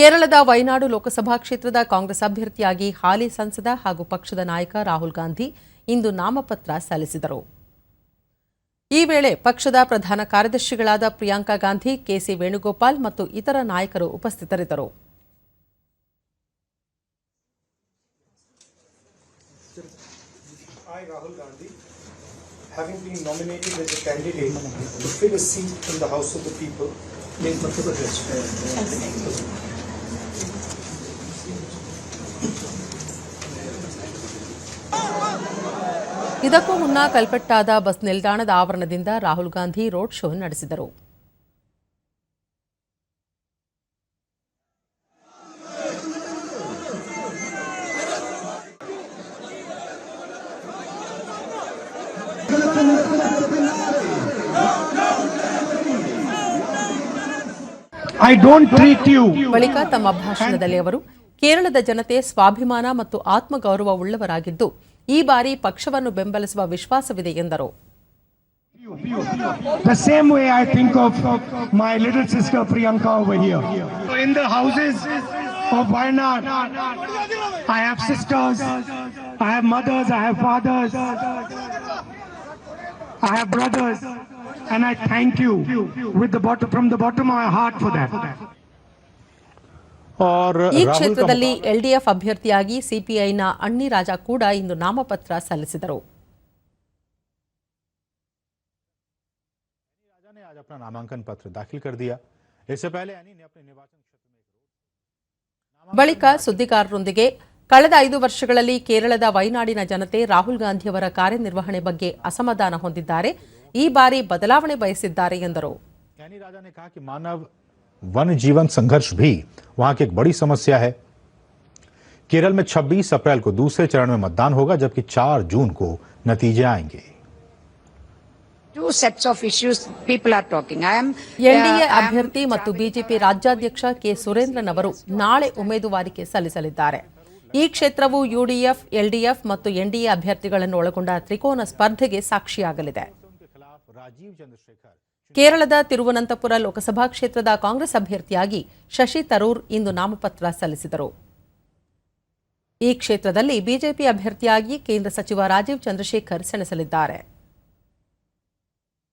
ಕೇರಳದ ವೈನಾಡು ಲೋಕಸಭಾ ಕ್ಷೇತ್ರದ ಕಾಂಗ್ರೆಸ್ ಅಭ್ಯರ್ಥಿಯಾಗಿ ಹಾಲಿ ಸಂಸದ ಹಾಗೂ ಪಕ್ಷದ ನಾಯಕ ರಾಹುಲ್ ಗಾಂಧಿ ಇಂದು ನಾಮಪತ್ರ ಸಲ್ಲಿಸಿದರು. ಈ ವೇಳೆ ಪಕ್ಷದ ಪ್ರಧಾನ ಕಾರ್ಯದರ್ಶಿಗಳಾದ ಪ್ರಿಯಾಂಕಾ ಗಾಂಧಿ ಕೆಸಿ ವೇಣುಗೋಪಾಲ್ ಮತ್ತು ಇತರ ನಾಯಕರು ಉಪಸ್ಥಿತರಿದ್ದರು. I, Rahul Gandhi, having been nominated as a candidate to fill a seat in the House of the People in Madhya Pradesh. ಇದಕ್ಕೂ ಮುನ್ನ ಕಲ್ಪಟ್ಟಾದ ಬಸ್ ನಿಲ್ದಾಣದ ಆವರಣದಿಂದ ರಾಹುಲ್ ಗಾಂಧಿ ರೋಡ್ ಶೋ ನಡೆಸಿದರು. ಬಳಿಕ ತಮ್ಮ ಭಾಷಣದಲ್ಲಿ ಅವರು ಕೇರಳದ ಜನತೆ ಸ್ವಾಭಿಮಾನ ಮತ್ತು ಆತ್ಮಗೌರವ ಉಳ್ಳವರಾಗಿದ್ದು ಈ ಬಾರಿ ಪಕ್ಷವನ್ನು ಬೆಂಬಲಿಸುವ ವಿಶ್ವಾಸವಿದೆ ಎಂದರು the same way I think of my little sister Priyanka over here. In the houses of Wayanad, I have sisters, I have mothers, I have fathers, I have brothers, and I thank you with the bottom, from the bottom of my heart for that. और ಈ राहुल का ಕ್ಷೇತ್ರದಲ್ಲಿ LDF ಅಭ್ಯರ್ಥಿಯಾಗಿ ಸಿಪಿಐನ ಅಣ್ಣಿ ರಾಜಾ ಕೂಡ ಇಂದು ನಾಮಪತ್ರ ಸಲ್ಲಿಸಿದರು राजा ने आज अपना नामांकन पत्र दाखिल कर दिया इससे पहले एनी ने अपने निर्वाचन क्षेत्र में ಬಳಿಕ ಸುದ್ದಿಗಾರರೊಂದಿಗೆ ಕಳೆದ ಐದು ವರ್ಷಗಳಲ್ಲಿ ಕೇರಳದ ವಯನಾಡಿನ ಜನತೆ ರಾಹುಲ್ ಗಾಂಧಿಯವರ ಕಾರ್ಯನಿರ್ವಹಣೆ ಬಗ್ಗೆ ಅಸಮಾಧಾನ ಹೊಂದಿದ್ದಾರೆ ಈ ಬಾರಿ ಬದಲಾವಣೆ ಬಯಸಿದ್ದಾರೆ ಎಂದರು कैनी राजा ने कहा कि मानव वन जीवन संघर्ष भी वहां की एक बड़ी समस्या है केरल में 26 अप्रैल को दूसरे चरण में मतदान होगा जबकि 4 जून को नतीजे आएंगे two sets of issues people are talking. I am. NDA uh, I am- ಅಭ್ಯರ್ಥಿ ಮತ್ತು ಬಿಜೆಪಿ ರಾಜ್ಯಾಧ್ಯಕ್ಷ ಕೆ ಸುರೇಂದ್ರನ್ ಅವರು ನಾಳೆ ಉಮೇದುವಾರಿಕೆ ಸಲ್ಲಿಸಲಿದ್ದಾರೆ ಈ ಕ್ಷೇತ್ರವು ಯುಡಿಎಫ್ ಎಲ್ಡಿಎಫ್ ಮತ್ತು ಎನ್ಡಿಎ ಅಭ್ಯರ್ಥಿಗಳನ್ನು ಒಳಗೊಂಡ ತ್ರಿಕೋನ ಸ್ಪರ್ಧೆಗೆ ಸಾಕ್ಷಿಯಾಗಲಿದೆ ರಾಜೀವ್ ಚಂದ್ರಶೇಖರ್ ಕೇರಳದ ತಿರುವನಂತಪುರ ಲೋಕಸಭಾ ಕ್ಷೇತ್ರದ ಕಾಂಗ್ರೆಸ್ ಅಭ್ಯರ್ಥಿಯಾಗಿ ಶಶಿ ತರೂರ್ ಇಂದು ನಾಮಪತ್ರ ಸಲ್ಲಿಸಿದರು. ಈ ಕ್ಷೇತ್ರದಲ್ಲಿ ಬಿಜೆಪಿ ಅಭ್ಯರ್ಥಿಯಾಗಿ ಕೇಂದ್ರ ಸಚಿವ ರಾಜೀವ್ ಚಂದ್ರಶೇಖರ್ ಸೆಣಸಲಿದ್ದಾರೆ.